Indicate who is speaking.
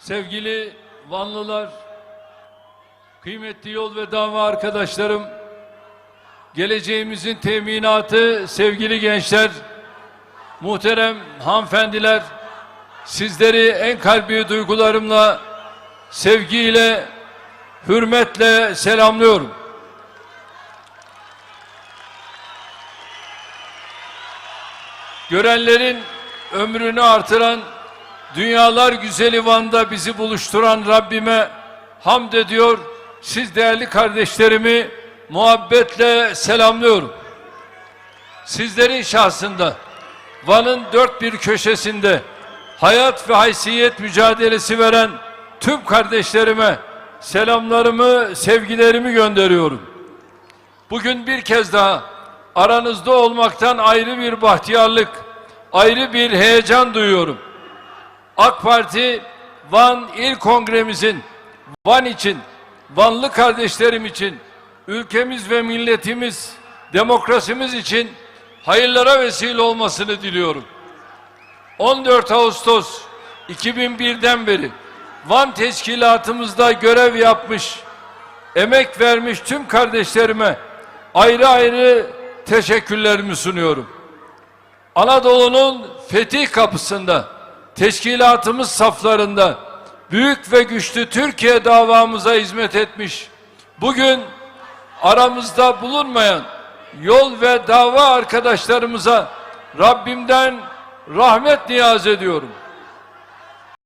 Speaker 1: Sevgili Vanlılar, kıymetli yol ve dava arkadaşlarım, geleceğimizin teminatı sevgili gençler, muhterem hanımefendiler, sizleri en kalbi duygularımla, sevgiyle, hürmetle selamlıyorum. Görenlerin ömrünü artıran, dünyalar güzeli Van'da bizi buluşturan Rabbime hamd ediyor. Siz değerli kardeşlerimi muhabbetle selamlıyorum. Sizlerin şahsında Van'ın dört bir köşesinde hayat ve haysiyet mücadelesi veren tüm kardeşlerime selamlarımı, sevgilerimi gönderiyorum. Bugün bir kez daha aranızda olmaktan ayrı bir bahtiyarlık, ayrı bir heyecan duyuyorum. AK Parti Van İl Kongremizin Van için, Vanlı kardeşlerim için, ülkemiz ve milletimiz, demokrasimiz için hayırlara vesile olmasını diliyorum. 14 Ağustos 2001'den beri Van teşkilatımızda görev yapmış, emek vermiş tüm kardeşlerime ayrı ayrı teşekkürlerimi sunuyorum. Anadolu'nun fetih kapısında, teşkilatımız saflarında büyük ve güçlü Türkiye davamıza hizmet etmiş. Bugün aramızda bulunmayan yol ve dava arkadaşlarımıza Rabbimden rahmet niyaz ediyorum.